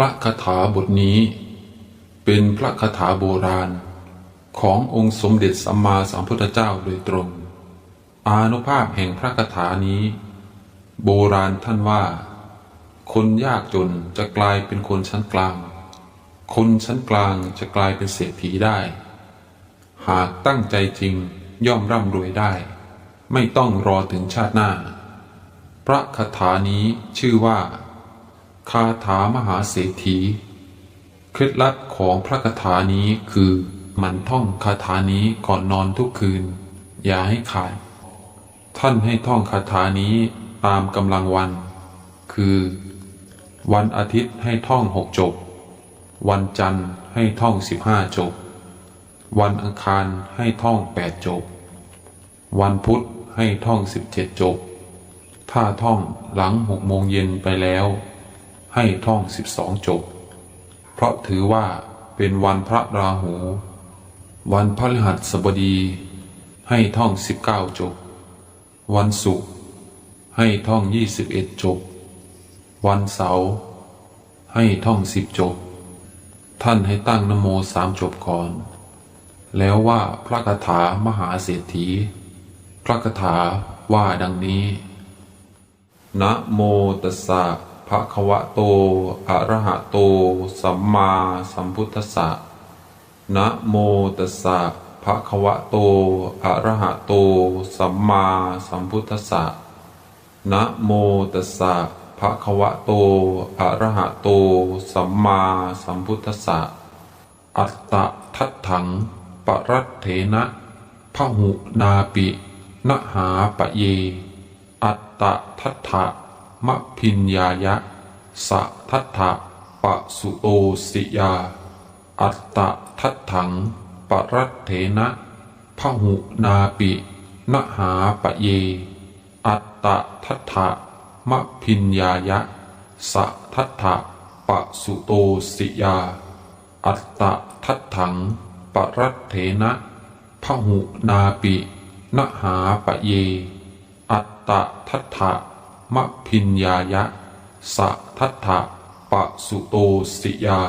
ระคาถาบทนี้ เป็นพระคาถาโบราณ ขององค์สมเด็จสัมมาสัมพุทธเจ้าโดยตรง อานุภาพแห่งพระคาถานี้ โบราณท่านว่า คนยากจนจะกลายเป็นคนชั้นกลาง คนชั้นกลางจะกลายเป็นเศรษฐีได้ หากตั้งใจจริงย่อมร่ำรวยได้ ไม่ต้องรอถึงชาติหน้า พระคาถานี้ชื่อว่า คาถามหาเศรษฐี เคล็ดลับของพระคาถานี้คือมันท่องคาถานี้ก่อนนอนทุกคืน อย่าให้ขาด ท่านให้ท่องคาถานี้ตามกำลังวัน คือ วันอาทิตย์ให้ท่องหกจบ วันจันทร์ให้ท่องสิบห้าจบ วันอังคารให้ท่องแปดจบ วันพุธให้ท่องสิบเจ็ดจบ ถ้าท่องหลังหกโมงเย็นไปแล้ว ให้ท่องสิบสองจบ เพราะถือว่าเป็นวันพระราหู วันพฤหัสบดี ให้ท่องสิบเก้าจบ วันศุกร์ให้ท่องยี่สิบเอ็ดจบ วันเสาร์ให้ท่องสิบจบ ท่านให้ตั้งนโมสามจบก่อน แล้วว่าพระคาถามหาเศรษฐี พระคาถาว่าดังนี้ นะโมตัสสะ ภะคะวะโต อะระหะโต สัมมาสัมพุทธัสสะ นะโมตัสสะภะคะวะโต อะระหะโต สัมมาสัมพุทธัสสะ นะโมตัสสะภะคะวะโต อะระหะโต สัมมาสัมพุทธัสสะ อัตตะทัตถัง ปรัตเถนะพหุนาปินหาปะเย อัตตะทัตถะ มะพิญญายะสะทัตถะปะสุโตสิยา อัตตะทัตถังปรัตเถนะพหุนาปินหาปะเย อัตตะทัตถะมะพิญญายะสะทัตถะปะสุโตสิยา อัตตะทัตถังปรัตเถนะพหุนาปินหาปะเย อัตตะทัตถะ มพิญญายะสะทัตถะปะสุโตสิยา